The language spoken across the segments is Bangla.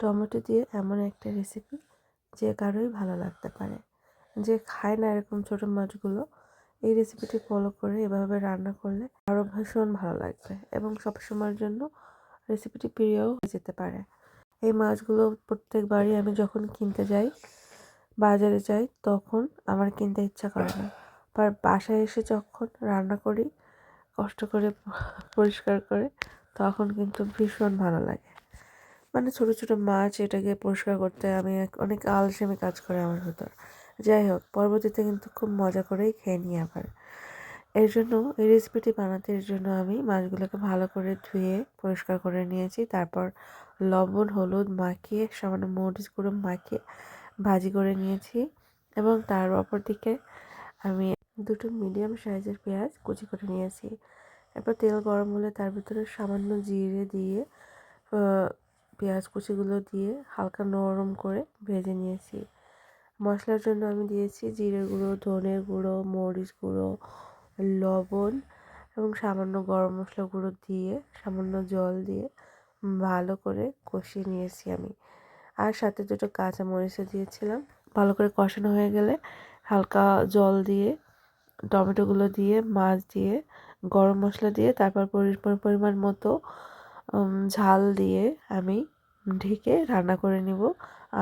টমেটো দিয়ে এমন একটা রেসিপি যে কারোই ভালো লাগতে পারে। যে খায় না এরকম ছোটো মাছগুলো, এই রেসিপিটি ফলো করে এভাবে রান্না করলে আরও ভীষণ ভালো লাগবে এবং সবসময়ের জন্য রেসিপিটি প্রিয়ও যেতে পারে। এই মাছগুলো প্রত্যেকবারই আমি যখন কিনতে যাই, বাজারে যাই, তখন আমার কিনতে ইচ্ছা করে না। আর বাসায় এসে যখন রান্না করি, কষ্ট করে পরিষ্কার করে, তখন কিন্তু ভীষণ ভালো লাগে। মানে ছোটো ছোটো মাছ এটাকে পরিষ্কার করতে আমি অনেক আলসেমি কাজ করে আমার ভেতর। যাই হোক, পরবর্তীতে কিন্তু খুব মজা করেই খেয়ে নিই আবার। এর জন্য, এই রেসিপিটি বানাতে এর জন্য আমি মাছগুলোকে ভালো করে ধুয়ে পরিষ্কার করে নিয়েছি। তারপর লবণ, হলুদ মাখিয়ে, সামান্য মরিচ গুঁড়ো মাখিয়ে ভাজি করে নিয়েছি। এবং তার অপর দিকে আমি দুটো মিডিয়াম সাইজের পেঁয়াজ কুচি করে নিয়েছি। এরপর তেল গরম হলে তার ভিতরে সামান্য জিরে দিয়ে পেঁয়াজ কুচিগুলো দিয়ে হালকা নরম করে ভেজে নিয়েছি। মশলার জন্য আমি দিয়েছি জিরে গুঁড়ো, ধনের গুঁড়ো, মরিচ গুঁড়ো, লবণ এবং সামান্য গরম মশলা গুঁড়ো দিয়ে, সামান্য জল দিয়ে ভালো করে কষিয়ে নিয়েছি আমি। আর সাথে দুটো কাঁচা মরিচও দিয়েছিলাম। ভালো করে কষানো হয়ে গেলে হালকা জল দিয়ে, টমেটোগুলো দিয়ে, মাছ দিয়ে, গরম মশলা দিয়ে, তারপর পরি- পরি- পরিমাণ মতো ঝাল দিয়ে আমি ঢেকে রান্না করে নিব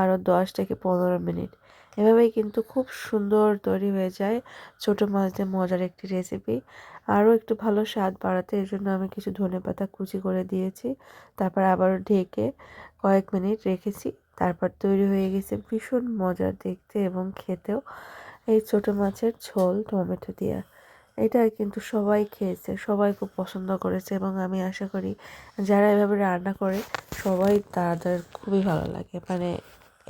আরও দশ থেকে পনেরো মিনিট। এভাবেই কিন্তু খুব সুন্দর তৈরি হয়ে যায় ছোটো মাছ দিয়ে মজার একটি রেসিপি আরও একটু ভালো স্বাদ বাড়াতে এর জন্য আমি কিছু ধনেপাতা কুচি করে দিয়েছি। তারপর আবারও ঢেকে কয়েক মিনিট রেখেছি। তারপর তৈরি হয়ে গেছে ভীষণ মজার দেখতে এবং খেতেও। এই ছোটো মাছের ঝোল টমেটো দিয়ে। এটা কিন্তু সবাই খেয়েছে, সবাই খুব পছন্দ করেছে এবং আমি আশা করি যারা এভাবে রান্না করে সবাই তাদের খুবই ভালো লাগে। মানে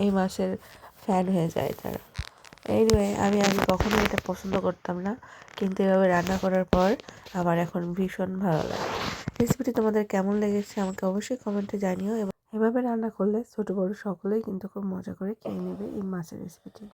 এই মাছের ফ্যান হয়ে যায় তারা। এইনিওয়ে আমি আগে কখনো এটা পছন্দ করতাম না, কিন্তু এভাবে রান্না করার পর আমার এখন ভীষণ ভালো লাগে। রেসিপিটি তোমাদের কেমন লেগেছে আমাকে অবশ্যই কমেন্টে জানিও এবং এভাবে রান্না করলে ছোটো বড়ো সকলেই কিন্তু খুব মজা করে খেয়ে নেবে এই মাছের রেসিপিটি